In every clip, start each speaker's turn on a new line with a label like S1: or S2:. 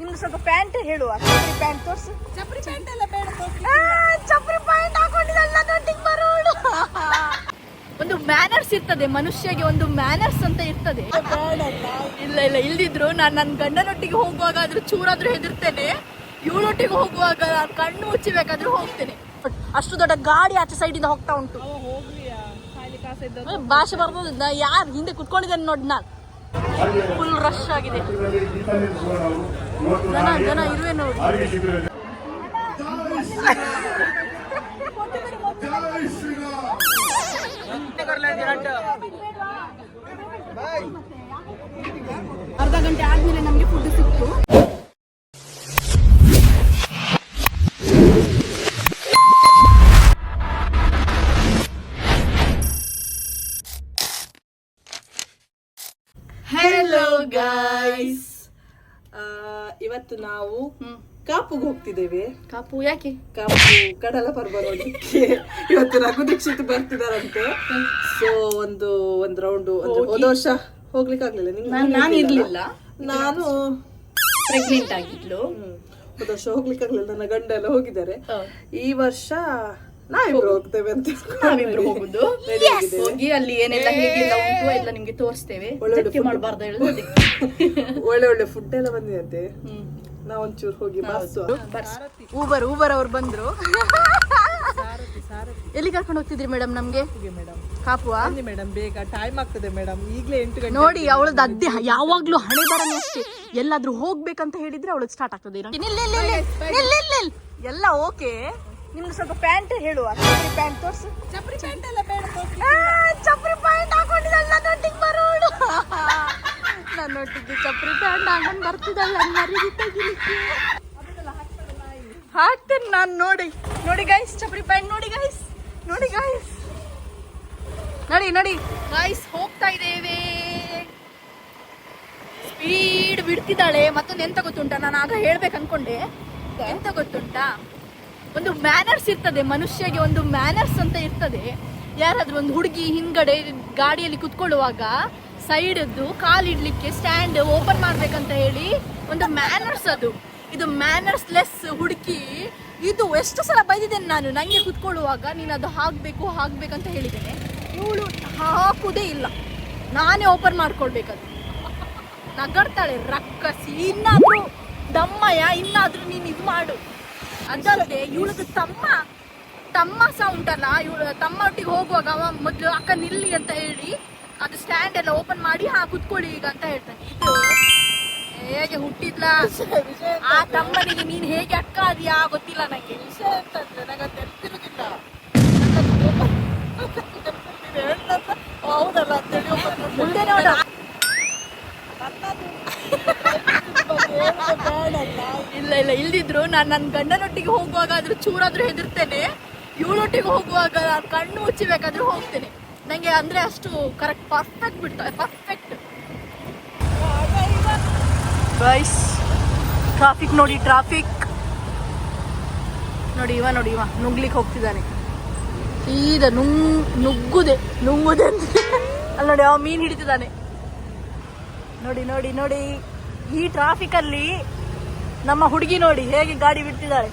S1: ನಿಮ್ದು ಸ್ವಲ್ಪ ಪ್ಯಾಂಟ್ ಹೇಳುವ ಚಪ್ರಿ ಪ್ಯಾಂಟ್ ತೋರ್ಸು.
S2: ಚಪ್ರಿ ಪ್ಯಾಂಟ್ ಎಲ್ಲ ಬೇಡ
S1: ಆ, ಚಪ್ರಿ ಪ್ಯಾಂಟ್ ಹಾಕೊಂಡಿದ್ದಲ್ಲ ನೊಟ್ಟಿಗೆ ಬರೋಳು ಒಂದು ಮ್ಯಾನರ್ಸ್ ಇರ್ತದೆ ಮನುಷ್ಯಗೆ ಒಂದು ಮ್ಯಾನರ್ಸ್ ಅಂತ ಇರ್ತದೆ. ಇಲ್ಲ ಇಲ್ಲ ಇಲ್ದಿದ್ರು ನಾನು ನನ್ನ ಗಂಡನೊಟ್ಟಿಗೆ ಹೋಗುವಾಗ ಆದ್ರೂ ಚೂರಾದ್ರೂ ಹೆದರ್ತೇನೆ. ಇವಳೊಟ್ಟಿಗೆ ಹೋಗುವಾಗ ನಾನು ಕಣ್ಣು ಮುಚ್ಚಬೇಕಾದ್ರೂ ಹೋಗ್ತೇನೆ. ಅಷ್ಟು ದೊಡ್ಡ ಗಾಡಿ ಆಚೆ ಸೈಡಿಂದ ಹೋಗ್ತಾ ಉಂಟು. ಭಾಷೆ ಬರ್ತದ ಯಾರು ಹಿಂದೆ ಕುತ್ಕೊಂಡಿದ್ದೇನೆ ನೋಡಿ ನಾನು. ಫುಲ್ ರಶ್ ಆಗಿದೆ. ಜನ ಜನ ಇರುವೆ ನೋಡಿ.
S2: ಹೆಲೋ ಆ, ಇವತ್ತು ನಾವು ಕಾಪುಗೆ ಹೋಗ್ತಿದ್ದೇವೆ.
S1: ಕಾಪು ಯಾಕೆ?
S2: ಕಾಪು ಕಡಲ ಪರ್ವ ನೋಡ್ಲಿಕ್ಕೆ ಇವತ್ತು ರಘು ದೀಕ್ಷಿತ್ ಬರ್ತಿದಾರಂತೆ. ಸೊ ಒಂದು ಒಂದ್ ರೌಂಡ್ ಒಂದು ಹೋದ ವರ್ಷ ಹೋಗ್ಲಿಕ್ಕೆ ಆಗ್ಲಿಲ್ಲ.
S1: ನಾನು ಇರ್ಲಿಲ್ಲ.
S2: ನಾನು
S1: ಪ್ರೆಗ್ನೆಂಟ್ ಆಗಿದ್ಲು.
S2: ಹ್ಮ್, ಹೋದ ವರ್ಷ ಹೋಗ್ಲಿಕ್ಕೆ ಆಗ್ಲಿಲ್ಲ. ನನ್ನ ಗಂಡ ಎಲ್ಲ ಹೋಗಿದ್ದಾರೆ. ಈ ವರ್ಷ ನಾವಿಬ್ರು ಹೋಗ್ತೇವೆ ಅಂತ
S1: ನಾವಿಬ್ರು ಹೋಗುದು.
S2: Ready
S1: ಹೋಗಿ ಅಲ್ಲಿ ಏನೆಲ್ಲ ಹೇಗೆಲ್ಲ ಉಂಟು ಎಲ್ಲ ನಿಮ್ಗೆ ತೋರಿಸ್ತೇವೆ.
S2: ಒಳ್ಳೆ ಒಳ್ಳೆ
S1: ಮಾಡಬಾರ್ದು ಹೇಳಿ.
S2: ಒಳ್ಳೆ ಒಳ್ಳೆ ಫುಡ್ ಎಲ್ಲ ಬಂದಿದೆ ನಾವ್ ಒಂಚೂರು ಹೋಗಿ
S1: ಊಬರ್ ಊಬರ್ ಅವ್ರು ಬಂದ್ರು. ಎಲ್ಲಿ ಕರ್ಕೊಂಡು ಹೋಗ್ತಿದ್ರಿ ಮೇಡಮ್ ನಮ್ಗೆ?
S2: ಮೇಡಮ್
S1: ಕಾಪುವಾ?
S2: ಮೇಡಮ್ ಬೇಗ. ಟೈಮ್ ಆಗ್ತದೆ ಮೇಡಮ್ ಈಗಲೇ ಎಂಟು ಗಂಟೆ
S1: ನೋಡಿ ಅವಳದ್ದು ಅದ್ದೆ ಯಾವಾಗ್ಲೂ ಹಣೆ ಬರಲ್ಲ ಅಷ್ಟೇ. ಎಲ್ಲಾದ್ರೂ ಹೋಗ್ಬೇಕಂತ ಹೇಳಿದ್ರೆ ಅವಳಿಗೆ ಸ್ಟಾರ್ಟ್ ಆಗ್ತದೆ. ಎಲ್ಲ ಓಕೆ ನಿಮ್ದು ಸ್ವಲ್ಪ ಪ್ಯಾಂಟ್ ಹೇಳುವ ಚಪ್ರಿ ಪ್ಯಾಂಟ್ ತೋರ್ಸು.
S2: ಚಪ್ರಿ ಪ್ಯಾಂಟ್ ಎಲ್ಲ ಬೇಡ
S1: ಚಪ್ರಿ ಪ್ಯಾಂಟ್ ಹಾಕೊಂಡಿದ್ದಲ್ಲ ನೊಟ್ಟಿಗೆ ಬರೋಳು. ನನ್ನೊಟ್ಟಿಗೆ ಚಪ್ರಿ ಪ್ಯಾಂಟ್ ಹಾಕೊಂಡು ಬರ್ತಿದ್ದಲ್ಲ ಮರಿಗೆ ತೆಗಿಲಿಕ್ಕೆ ಹಾಕ್ತೇನೆ ನಾನು ನೋಡಿ. ನೋಡಿ ಗೈಸ್ ಚಪ್ರಿ ಪ್ಯಾಂಟ್ ನೋಡಿ ಗೈಸ್ ನೋಡಿ ಗೈಸ್ ನೋಡಿ ನೋಡಿ. ಗೈಸ್ ಹೋಗ್ತಾ ಇದ್ದೇವೆ. ಸ್ಪೀಡ್ ಬಿಡ್ತಿದ್ದಾಳೆ. ಮತ್ತೊಂದು ಎಂತ ಗೊತ್ತುಂಟ? ನಾನು ಆಗ ಹೇಳ್ಬೇಕು ಅನ್ಕೊಂಡೆ. ಎಂತ ಗೊತ್ತುಂಟಾ? ಒಂದು ಮ್ಯಾನರ್ಸ್ ಇರ್ತದೆ, ಮನುಷ್ಯಗೆ ಒಂದು ಮ್ಯಾನರ್ಸ್ ಅಂತ ಇರ್ತದೆ. ಯಾರಾದ್ರೂ ಒಂದು ಹುಡುಗಿ ಹಿಂದ್ಗಡೆ ಗಾಡಿಯಲ್ಲಿ ಕುತ್ಕೊಳ್ಳುವಾಗ ಸೈಡದ್ದು ಕಾಲಿಡ್ಲಿಕ್ಕೆ ಸ್ಟ್ಯಾಂಡ್ ಓಪನ್ ಮಾಡ್ಬೇಕಂತ ಹೇಳಿ ಒಂದು ಮ್ಯಾನರ್ಸ್ ಅದು. ಇದು ಮ್ಯಾನರ್ಸ್ ಲೆಸ್ ಹುಡುಕಿ, ಇದು ಎಷ್ಟು ಸಲ ಬೈದಿದ್ದೇನೆ ನಾನು? ನಂಗೆ ಕುತ್ಕೊಳ್ಳುವಾಗ ನೀನು ಅದು ಹಾಕ್ಬೇಕು, ಹಾಕ್ಬೇಕಂತ ಹೇಳಿದ್ದೇನೆ. ಇವಳು ಹಾಕುವುದೇ ಇಲ್ಲ. ನಾನೇ ಓಪನ್ ಮಾಡ್ಕೊಳ್ಬೇಕದು. ನಗಡ್ತಾಳೆ ರಕ್ಕಸಿ. ಇನ್ನಾದ್ರೂ ದಮ್ಮಯ್ಯ, ಇನ್ನಾದ್ರೂ ನೀನು ಇದು ಮಾಡು ಅದಲ್ಲದೆ ಇವಳದು ತಮ್ಮ ತಮ್ಮ ಸಹ ಉಂಟಲ್ಲ ಇವಳು ತಮ್ಮ ಒಟ್ಟಿಗೆ ಹೋಗುವಾಗ ಅವ ಮೊದ್ಲು ಅಕ್ಕ ನಿಲ್ಲಿ ಅಂತ ಹೇಳಿ ಅದು ಸ್ಟ್ಯಾಂಡ್ ಎಲ್ಲ ಓಪನ್ ಮಾಡಿ ಹಾ ಕುತ್ಕೊಳ್ಳಿ ಈಗ ಅಂತ ಹೇಳ್ತಾನೆ. ಇದು ಹೇಗೆ ಹುಟ್ಟಿದ್ಲ? ಆ ತಮ್ಮನಿಗೆ ನೀನ್ ಹೇಗೆ ಅಕ್ಕ ಅದ್ಯಾ ಗೊತ್ತಿಲ್ಲ ನಂಗೆ.
S2: ವಿಷಯ ಅಂತಂದ್ರೆ ನಂಗೆ ಹೌದಲ್ಲ ಅಂತೇಳಿ ಒಬ್ಬ
S1: ಮುಂದೆ ನೋಡು. ಇಲ್ಲ ಇಲ್ಲ, ಇಲ್ದಿದ್ರು ನಾನು ನನ್ನ ಗಂಡನೊಟ್ಟಿಗೆ ಹೋಗುವಾಗ ಆದ್ರೂ ಚೂರಾದ್ರೂ ಹೆದರ್ತೇನೆ. ಇವಳೊಟ್ಟಿಗೆ ಹೋಗುವಾಗ ಕಣ್ಣು ಮುಚ್ಚಬೇಕಾದ್ರೂ ಹೋಗ್ತೇನೆ. ನಂಗೆ ಅಂದ್ರೆ ಅಷ್ಟು ಕರೆಕ್ಟ್ ಪರ್ಫೆಕ್ಟ್ ಬಿಡ್ತಾರೆ ಪರ್ಫೆಕ್ಟ್ ಗೈಸ್ ಟ್ರಾಫಿಕ್ ನೋಡಿ ಟ್ರಾಫಿಕ್ ನೋಡಿ, ಇವ ನೋಡಿ, ಇವ ನುಗ್ಲಿಕ್ಕೆ ಹೋಗ್ತಿದ್ದಾನೆ. ಸೀದಾ ನುಂಗ್, ನುಗ್ಗುದೆ, ನುಂಗುದೆ ಅಲ್ಲಿ ನೋಡಿ ಅವ ಮೀನ್ ಹಿಡಿತಿದ್ದಾನೆ. ನೋಡಿ ನೋಡಿ ನೋಡಿ. ಈ ಟ್ರಾಫಿಕ್ ಅಲ್ಲಿ ನಮ್ಮ ಹುಡುಗಿ ನೋಡಿ ಹೇಗೆ ಗಾಡಿ ಬಿಡ್ತಿದ್ದಾಳೆ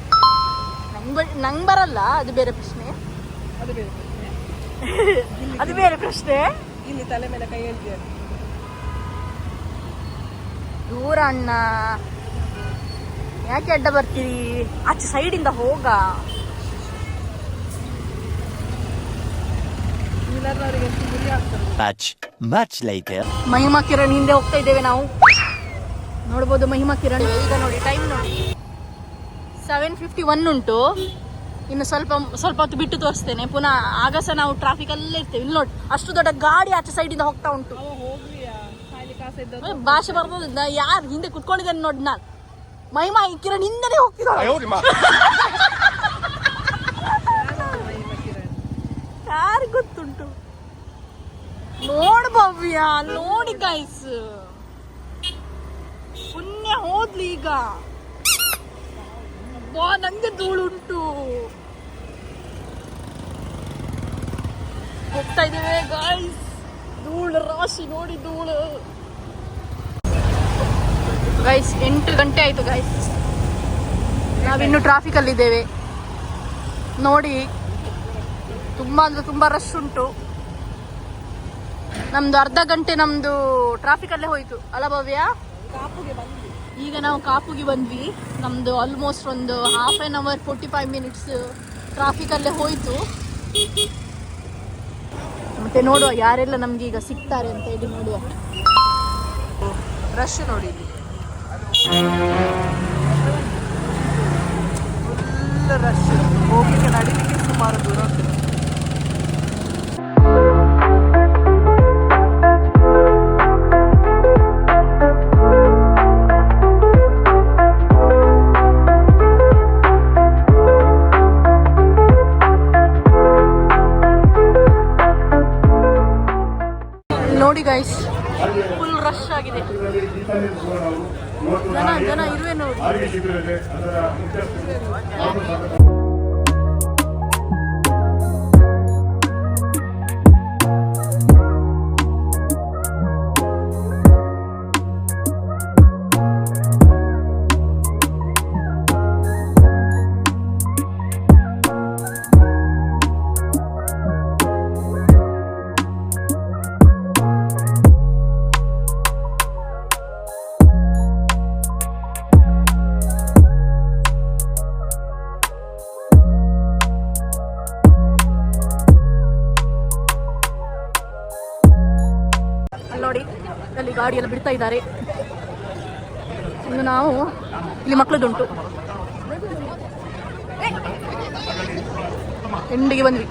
S1: ನಂಗ್ ನಂಗೆ ಬರಲ್ಲ ಅದು ಬೇರೆ ಪ್ರಶ್ನೆ.
S2: ಅದು ಬೇರೆ
S1: ಅದು ಬೇರೆ ಪ್ರಶ್ನೆ.
S2: ಇಲ್ಲಿ ತಲೆ ಮೇಲೆ ಕೈ ಹೇಳ್ತೀಯ?
S1: ದೂರ ಅಣ್ಣ. ಯಾಕೆ ಅಡ್ಡ ಬರ್ತೀರಿ? ಆಚೆ ಸೈಡಿಂದ ಹೋಗ. ಮಹಿಮಾ ಕಿರಣ್ ಹಿಂದೆ ಹೋಗ್ತಾ ಇದ್ದೇವೆ ನಾವು. ನೋಡ್ಬೋದು ಮಹಿಮಾ ಕಿರಣ್. ಈಗ ನೋಡಿ ಟೈಮ್ ನೋಡಿ. ಸೆವೆನ್ ಫಿಫ್ಟಿ ಒನ್ ಉಂಟು. ಇನ್ನು ಸ್ವಲ್ಪ ಸ್ವಲ್ಪ ಹೊತ್ತು ಬಿಟ್ಟು ತೋರಿಸ್ತೇನೆ. ಪುನಃ ಆಗ ಸಹ ನಾವು ಟ್ರಾಫಿಕ್ ಅಲ್ಲೇ ಇರ್ತೇವೆ. ಇಲ್ಲಿ ನೋಡಿ ಅಷ್ಟು ದೊಡ್ಡ ಗಾಡಿ ಆಚೆ ಸೈಡಿಂದ ಹೋಗ್ತಾ ಉಂಟು. ಭಾಷೆ ಬರ್ತದ ಯಾರು ಹಿಂದೆ ಕುತ್ಕೊಂಡಿದ್ದೇನೆ ನೋಡಿ ನಾನು. ಮಹಿಮಾ ಈ ಕಿರಣ್ ಹಿಂದೆನೆ ಹೋಗ್ತಿದ್ದಾಳೆ. ಯಾರು ಗೊತ್ತುಂಟು? ನೋಡ್ ಭವ್ಯ ನೋಡಿ ಗೈಸ್ ಹೋದ್ಲಿ ಈಗ ಬಾ, ನಂಗೆ ಧೂಳುಂಟು. ಹೋಗ್ತಾ ಇದೇವೆ ಗಾಯ್ಸ್ ಧೂಳು, ರಾಶಿ ನೋಡಿ ಧೂಳು. ಗೈಸ್ ಎಂಟು ಗಂಟೆ ಆಯಿತು ಗೈಸ್ ನಾವಿನ್ನು ಟ್ರಾಫಿಕಲ್ಲಿದ್ದೇವೆ ನೋಡಿ, ತುಂಬ ಅಂದರೆ ತುಂಬ ರಶ್ ಉಂಟು. ನಮ್ದು ಅರ್ಧ ಗಂಟೆ ನಮ್ದು ಟ್ರಾಫಿಕಲ್ಲೇ ಹೋಯ್ತು. ಅಲ್ಲ ಭವ್ಯ? ಈಗ ನಾವು ಕಾಪುಗೆ ಬಂದ್ವಿ. ನಮ್ದು ಆಲ್ಮೋಸ್ಟ್ ಒಂದು half an hour forty five minutes ಟ್ರಾಫಿಕಲ್ಲೇ ಹೋಯ್ತು. ಮತ್ತೆ ನೋಡುವ, ಯಾರೆಲ್ಲ ನಮ್ಗೆ ಈಗ ಸಿಗ್ತಾರೆ ಅಂತ ಹೇಳಿ ನೋಡುವ.
S2: ರಶ್ ನೋಡಿ ಫುಲ್ ರಶ್ ಹೋಗ್ಲಿಕ್ಕೆ ನಡೀಲಿಕ್ಕೆ ಸುಮಾರು ದೂರ
S1: ಅಲ್ಲಿ ಗಾಡಿ ಎಲ್ಲ ಬಿಡ್ತಾ ಇದ್ದಾರೆ. ಇನ್ನು ನಾವು ಇಲ್ಲಿ ಮಕ್ಕಳದುಂಟು ಎಂಡಿಗೆ ಬಂದ್ವಿ.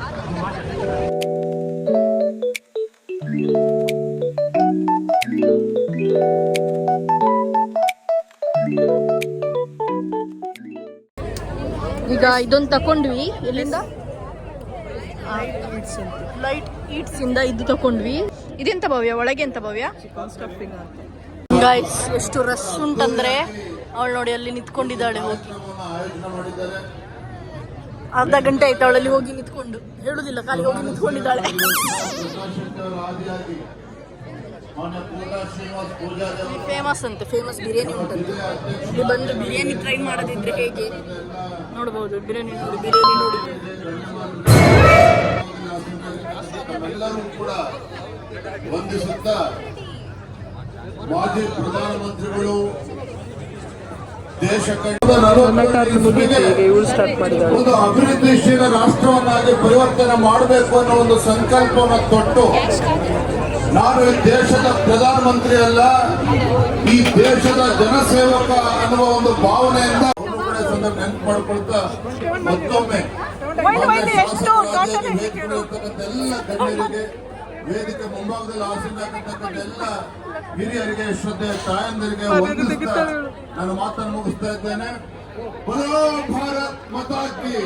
S1: ಈಗ ಇದೊಂದು ತಕೊಂಡ್ವಿ. ಎಲ್ಲಿಂದ? ಲೈಟ್ ಈಟ್ಸ್ ಇಂದ ಇದು ತಕೊಂಡ್ವಿ. ಇದೆಂತ ಭವ್ಯ? ಒಳಗೆ ಎಂತ ಭವ್ಯ? ಗಾಯ್ಸ್ ಎಷ್ಟು ರಶ್ ಉಂಟಂದ್ರೆ ಅವಳು ನೋಡಿ ಅಲ್ಲಿ ನಿಂತ್ಕೊಂಡಿದ್ದಾಳೆ ಹೋಗಿ. ಅರ್ಧ ಗಂಟೆ ಆಯ್ತು ಅವಳಲ್ಲಿ ಹೋಗಿ ನಿಂತ್ಕೊಂಡು. ಹೇಳುದಿಲ್ಲ ಖಾಲಿ ಹೋಗಿ ನಿಂತ್ಕೊಂಡಿದ್ದಾಳೆ. ಫೇಮಸ್ ಅಂತ ಫೇಮಸ್ ಬಿರಿಯಾನಿ ಉಂಟಂತೆ. ಇಲ್ಲಿ ಬಂದು ಬಿರಿಯಾನಿ ಟ್ರೈ ಮಾಡದಿದ್ರೆ ಹೇಗೆ? ನೋಡಬಹುದು ಬಿರಿಯಾನಿ ನೋಡಿ ಬಿರಿಯಾನಿ ನೋಡಿ.
S3: ಎಲ್ಲರೂ ಕೂಡ ವಂದಿಸುತ್ತಾ ಮಾಜಿ ಪ್ರಧಾನಮಂತ್ರಿಗಳು ದೇಶ ಒಂದು ಅಭಿವೃದ್ಧಿಶೀಲ ರಾಷ್ಟ್ರವನ್ನಾಗಿ ಪರಿವರ್ತನೆ ಮಾಡಬೇಕು ಅನ್ನೋ ಒಂದು ಸಂಕಲ್ಪವನ್ನು ತೊಟ್ಟು ನಾನು ಈ ದೇಶದ ಪ್ರಧಾನಮಂತ್ರಿ ಅಲ್ಲ ಈ ದೇಶದ ಜನಸೇವಕ ಅನ್ನುವ ಒಂದು ಭಾವನೆಯಿಂದ ನೆನಪು ಮಾಡ್ಕೊಳ್ತಾ ಮತ್ತೊಮ್ಮೆ ವೇದಿಕೆ ಮುಂಭಾಗದಲ್ಲಿ ಎಲ್ಲ ಹಿರಿಯರಿಗೆ ಶ್ರದ್ಧೆ ತಾಯಂದಿರಿಗೆ ವಂದಿಸ್ತಾ ನಾನು ಮಾತನ್ನು ಮುಗಿಸ್ತಾ ಇದ್ದೇನೆ. ಬಲೋ ಭಾರತ್ ಮತಾಕಿ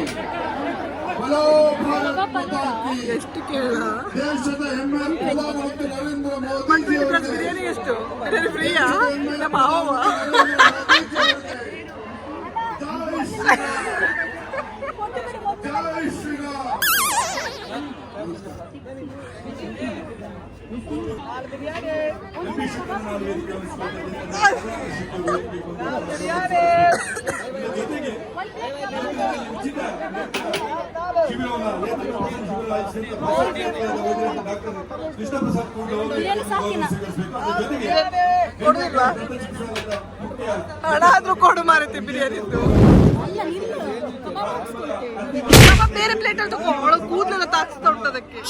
S3: ಬಲೋ ಭಾರತ್ ಮತಾಕಿ
S2: ಎಷ್ಟು ಕೇಳ
S3: ದೇಶದ ಹೆಮ್ಮೆ ಪ್ರಧಾನಮಂತ್ರಿ ನರೇಂದ್ರ ಮೋದಿ
S2: ಬಿರಿಯಾನಿ ಎಷ್ಟು? ಫ್ರೀಯಾ ನಮ್ಮ ಮಾವ
S3: ಜೈ ಶ್ರೀರಾಮ್
S2: ಕೊಡುದಿಲ್ವಾ ಹಣ ಆದ್ರೂ ಕೊಡು ಮಾರೈತಿ ಬಿರಿಯಾನಿದ್ದು ನಮ್ಮ ಬೇರೆ ಪ್ಲೇಟ್ ಅಲ್ಲಿ ತಗೋ ಒಳಗೆ ಕೂದಲೆಲ್ಲ ತಾಕ್ಸ್ತಾ ಉಂಟು ಅದಕ್ಕೆ.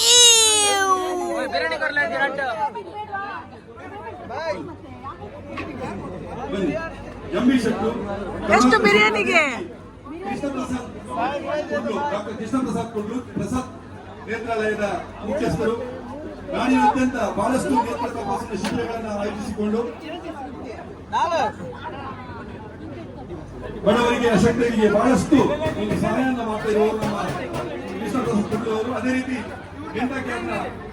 S4: ಎಂಬಿ ಶೆಟ್ಟು
S2: ಎಷ್ಟು ಬಿರಿಯಾನಿಗೆ?
S4: ನೇತ್ರಾಲಯದ ಮುಖ್ಯಸ್ಥರು ನಾಡಿನಾದ್ಯಂತ ಬಹಳಷ್ಟು ನೇತ್ರ ತಪಾಸಣೆ ಶಿಬಿರಗಳನ್ನು ಆಯೋಜಿಸಿಕೊಂಡು ಬಡವರಿಗೆ ಅಶಕ್ತರಿಗೆ ಬಹಳಷ್ಟು ಒಂದು ಸಹಾಯವನ್ನು ಮಾಡ್ತಾ ಇರುವವರು ನಮ್ಮ ಅವರು. ಅದೇ ರೀತಿ ಕೆಂಟಕಿಯನ್ನ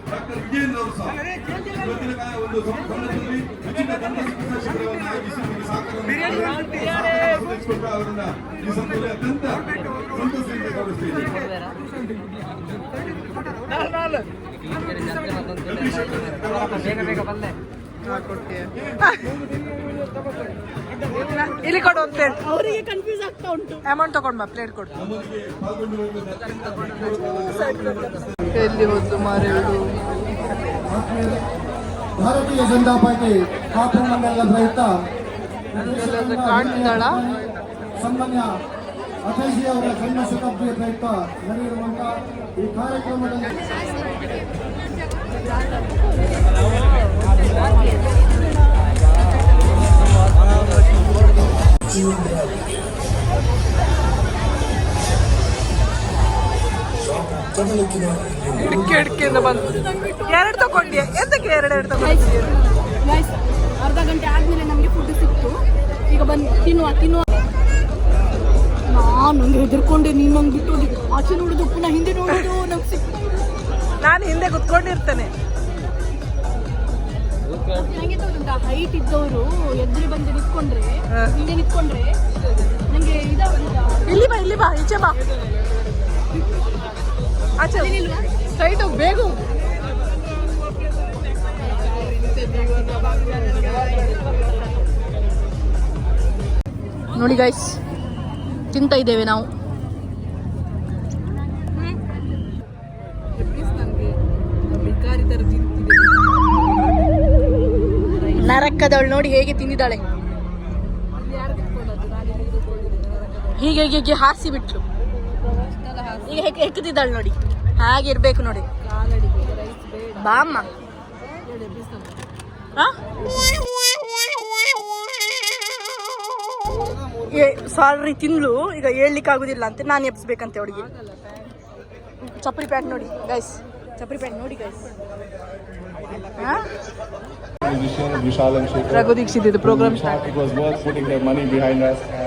S4: ಡಾಕ್ಟರ್ ವಿಜೇಂದ್ರ ಅವರು ಸಹ ಇವತ್ತಿನ ಒಂದು ಸಂದರ್ಭದಲ್ಲಿ ಉಚಿತ ದಂಡ ಚಿಕಿತ್ಸಾ ಶಿಬಿರವನ್ನು ಆಯೋಜಿಸಿ ನಮಗೆ ಸಹಕಾರವನ್ನು ಅವರನ್ನ ಈ ಸಂದರ್ಭದಲ್ಲಿ ಅತ್ಯಂತ ಸಂತಸದಿಂದ ಗೌರವಿಸ್ತಿದ್ದೇನೆ
S2: ಇಲ್ಲಿ ಕೊಡು ಒಂದು ಪ್ಲೇಟ್
S1: ಅವರಿಗೆ ಕನ್ಫ್ಯೂಸ್ ಆಗ್ತಾ ಉಂಟು.
S2: ಅಮೌಂಟ್ ತಗೊಂಡ್ ಬಾ ಪ್ಲೇಟ್ ಕೊಡು. ಎಲ್ಲಿ ಒಂದು ಮಾರೇಳು
S5: ಭಾರತೀಯ ಜನತಾ ಪಾರ್ಟಿ ಕಾಪು ಮಂಡಲದ ಪ್ರಯುಕ್ತ
S2: ಎಲ್ಲಾದ್ರೂ ಕಾಣ್ತಿದ್ದಾಳ?
S5: ಸನ್ಮಾನ್ಯ ಅಟಲ್ಜಿ ಅವರ ಜನ್ಮ ಶತಾಬ್ದಿಯ ಪ್ರಯುಕ್ತ ನಡೆಯಿರುವಂತಹ ಈ ಕಾರ್ಯಕ್ರಮದಲ್ಲಿ
S2: ಹಿಡ್ಕೆ ಹಿಡ್ಕೆಯಿಂದ ಬಂದು. ಎರಡು ತಗೊಂಡಿ ಎಂತಕ್ಕೆ ಎರಡು ಎರಡು ತಗೊಂಡಿ
S1: ಗೈಸ್ ಅರ್ಧ ಗಂಟೆ ಆದ್ಮೇಲೆ ನಮಗೆ ಫುಡ್ ಸಿಕ್ತು. ಈಗ ಬಂದು ತಿನ್ನುವ ತಿನ್ನುವ. ನಾನು ಹೆದರ್ಕೊಂಡೆ ನೀನು ನಂಗೆ ಬಿಟ್ಟು ಆಚೆ ನೋಡುದು ಪುನಃ ಹಿಂದೆ ನೋಡುದು ನಂಗೆ ಸಿಕ್ತು.
S2: ನಾನು ಹಿಂದೆ ಕುತ್ಕೊಂಡಿರ್ತೇನೆ.
S1: ಹೈಟ್ ಇದ್ದವರು ಎದುರು ಬಂದು ನಿಂತ್ಕೊಂಡ್ರೆ
S2: ಹಿಂಗೆ
S1: ಹಿಂದೆ ನಿಂತ್ಕೊಂಡ್ರೆ ನಂಗೆ
S2: ಇಲ್ಲಿ ಬಾ ಇಲ್ಲಿ ಬಾ ಈಚೆ ಬಾ. ಆಚೆ. ಸ್ಟ್ರೈಟ್ ಹೋಗಿ ಬೇಗ.
S1: ನೋಡಿ ಗೈಸ್ ತಿಂತ ಇದ್ದೇವೆ ನಾವು. ನರಕದವಳು ನೋಡಿ ಹೇಗೆ ತಿಂದಿದ್ದಾಳೆ. ಹೀಗೆ ಹೀಗೆ ಹಾಸಿ ಬಿಟ್ಲು ಈಗ ಹೇಗೆ ಹೆಕ್ಕದಿದ್ದಾಳೆ ನೋಡಿ. ಹಾಗೆ ಇರ್ಬೇಕು ನೋಡಿ. ಬಾಮ್ಮ. ಸಾರಿ ತಿಂದ್ಲು ಈಗ ಹೇಳಲಿಕ್ಕೆ ಆಗುದಿಲ್ಲ ಅಂತ ನಾನು ಎಬ್ಸ್ಬೇಕಂತೆ ಅವಳಿಗೆ. ಚಪ್ರಿ ಪ್ಯಾಂಟ್ ನೋಡಿ ಗೈಸ್ ಚಪ್ರಿ ಪ್ಯಾಂಟ್ ನೋಡಿ guys
S6: musician Vishal and Shekhar.
S2: Raghu Dikshit the program.
S6: It was worth putting their money behind us.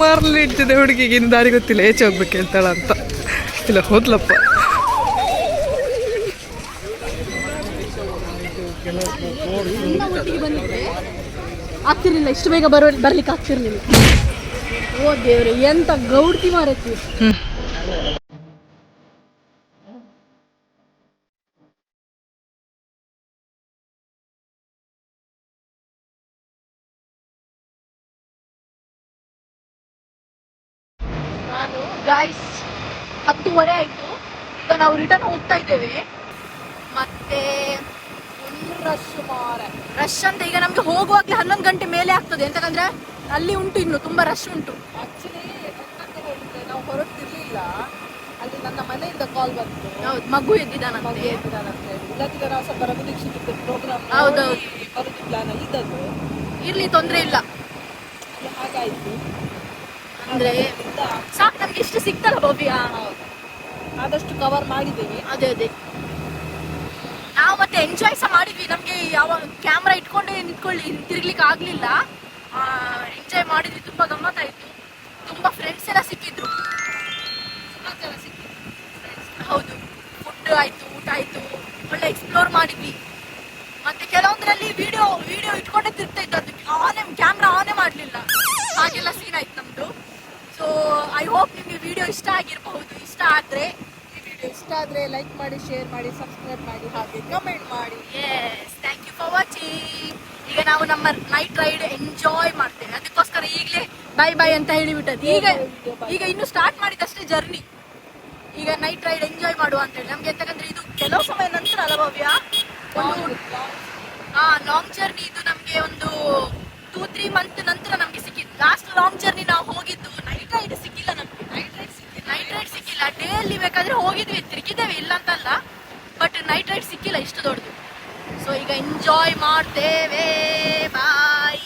S2: ಮಾರ್ಲಿ ಇಡ್ತಿದೆ ಹುಡುಗಿಗೆ ಇನ್ನು ದಾರಿ ಗೊತ್ತಿಲ್ಲ ಏಚೆ ಹೋಗ್ಬೇಕು ಹೇಳ್ತಾಳ ಅಂತ. ಇಲ್ಲ ಹೋದ್ಲಪ್ಪ.
S1: ಆಗ್ತಿರ್ಲಿಲ್ಲ ಇಷ್ಟು ಬೇಗ ಬರೋ ಬರ್ಲಿಕ್ಕೆ ಆಗ್ತಿರ್ಲಿಲ್ಲ. ಓ ದೇವ್ರೆ ಎಂತ ಗೌಡ್ತಿ ಮಾರೈತಿ. ಗಾಯ್ಸ್ ಹತ್ತುವರೆ ಆಯ್ತು. ಈಗ ನಾವು ರಿಟರ್ನ್ ಹೋಗ್ತಾ ಇದ್ದೇವೆ. ಮತ್ತೆ ರಶ್ ಮಾರ ರಶ್ ಅಂತ ಈಗ ನಮ್ಗೆ ಹೋಗುವಾಗ್ಲೇ ಹನ್ನೊಂದು ಗಂಟೆ ಮೇಲೆ ಆಗ್ತದೆ. ಎಂತಕಂದ್ರೆ ಅಲ್ಲಿ ಉಂಟು ಇನ್ನು ತುಂಬಾ ರಶ್ ಉಂಟು.
S2: ಆಕ್ಚುಲಿ ನಾವು ಹೊರಡ್ತಿರ್ಲಿಲ್ಲ. ಅಲ್ಲಿ ನನ್ನ ಮನೆಯಿಂದ ಕಾಲ್ ಬಂತು.
S1: ಹೌದು ಮಗು ಎದ್ದಿದ್ದಾನಂತೆ.
S2: ಇಲ್ಲದಿದ್ದರೆ ನಾವು ಸ್ವಲ್ಪ ರಘು ದೀಕ್ಷಿತ್ ಪ್ರೋಗ್ರಾಮ್
S1: ಹೌದೌದು.
S2: ಬರೋದು ಪ್ಲಾನ್ ಇದ್ದದ್ದು.
S1: ಇರ್ಲಿ ತೊಂದ್ರೆ ಇಲ್ಲ.
S2: ಹಾಗಾಯ್ತು.
S1: ಅಂದ್ರೆ ನಮ್ಗೆ ಇಷ್ಟು ಸಿಗ್ತಾರ ಬಾಬಿ
S2: ಆದಷ್ಟು ಕವರ್ ಮಾಡಿದ್ದೀವಿ
S1: ಅದೇ ಅದೇ ನಾವು ಮತ್ತೆ ಎಂಜಾಯ್ ಸಹ ಮಾಡಿದ್ವಿ ನಮ್ಗೆ ಯಾವ ಕ್ಯಾಮ್ರಾ ಇಟ್ಕೊಂಡೇ ನಿಂತ್ಕೊಳ್ಳಿ ತಿರ್ಗ್ಲಿಕ್ಕೆ ಆಗ್ಲಿಲ್ಲ ಎಂಜಾಯ್ ಮಾಡಿದ್ವಿ ತುಂಬಾ ಗಮ್ಮತ್ತಾಯ್ತು ತುಂಬಾ ಫ್ರೆಂಡ್ಸ್ ಎಲ್ಲ ಸಿಕ್ಕಿದ್ರು ಸುಮಾರ್ ಜನ ಸಿಕ್ಕಿದ್ರು ಹೌದು ಫುಡ್ ಆಯ್ತು ಊಟ ಆಯ್ತು ಒಳ್ಳೆ ಎಕ್ಸ್ಪ್ಲೋರ್ ಮಾಡಿದ್ವಿ ಮತ್ತೆ ಕೆಲವೊಂದ್ರಲ್ಲಿ ವಿಡಿಯೋ ವಿಡಿಯೋ ಇಟ್ಕೊಂಡೇ ತಿರ್ತಾ ಇತ್ತು ಅದಕ್ಕೆ ಆನೇ ಕ್ಯಾಮ್ರಾ ಆನೇ ಮಾಡಲಿಲ್ಲ ಹಾಗೆಲ್ಲ ಸೀನ್ ಆಯ್ತು ನಮ್ದು ಸೊ ಐ ಹೋಪ್ ನಿಮಗೆ ವಿಡಿಯೋ ಇಷ್ಟ ಆಗಿರಬಹುದು. ಇಷ್ಟ ಆದರೆ
S2: ಈ ವಿಡಿಯೋ ಇಷ್ಟ ಆದರೆ ಲೈಕ್ ಮಾಡಿ ಶೇರ್ ಮಾಡಿ ಸಬ್ಸ್ಕ್ರೈಬ್ ಮಾಡಿ ಹಾಗೆ ಕಮೆಂಟ್ ಮಾಡಿ.
S1: Yes thank you for watching ಈಗ ನಾವು ನಮ್ಮ ನೈಟ್ ರೈಡ್ ಎಂಜಾಯ್ ಮಾಡ್ತೇವೆ. ಅದಕ್ಕೋಸ್ಕರ ಈಗಲೇ ಬೈ ಬೈ ಅಂತ ಹೇಳಿಬಿಟ್ಟದ್ದು. ಈಗ ಈಗ ಇನ್ನು ಸ್ಟಾರ್ಟ್ ಮಾಡಿದಷ್ಟೇ ಜರ್ನಿ ಈಗ ನೈಟ್ ರೈಡ್ ಎಂಜಾಯ್ ಮಾಡುವ ಅಂತ ಹೇಳಿ. ನಮ್ಗೆ ಎಂತಕಂದ್ರೆ ಇದು ಕೆಲವು ಸಮಯ ನಂತರ ಅಲ್ಲ ಭವ್ಯ? ಒಂದು ಹಾ ಲಾಂಗ್ ಜರ್ನಿ ಇದು ನಮ್ಗೆ ಒಂದು ಟೂ ತ್ರೀ ಮಂತ್ ನಂತರ ನಮ್ಗೆ ಸಿಕ್ಕಿದ್ದು. ಲಾಸ್ಟ್ ಲಾಂಗ್ ಜರ್ನಿ ನಾವು ಹೋಗಿದ್ದು. ರೈಡ್ ಸಿಕ್ಕಿಲ್ಲ ನಮಗೆ. ನೈಟ್ ರೈಡ್ ಸಿಕ್ಕಿಲ್ಲ. ನೈಟ್ ರೈಡ್ ಸಿಕ್ಕಿಲ್ಲ. ಡೇ ಅಲ್ಲಿ ಬೇಕಾದ್ರೆ ಹೋಗಿದ್ವಿ. ತಿರುಗಿದ್ದೇವೆ ಇಲ್ಲ ಅಂತಲ್ಲ. ಬಟ್ ನೈಟ್ ರೈಡ್ ಸಿಕ್ಕಿಲ್ಲ. ಇಷ್ಟು ದೊಡ್ಡದು. ಸೊ ಈಗ ಎಂಜಾಯ್ ಮಾಡ್ತೇವೆ. ಬಾಯ್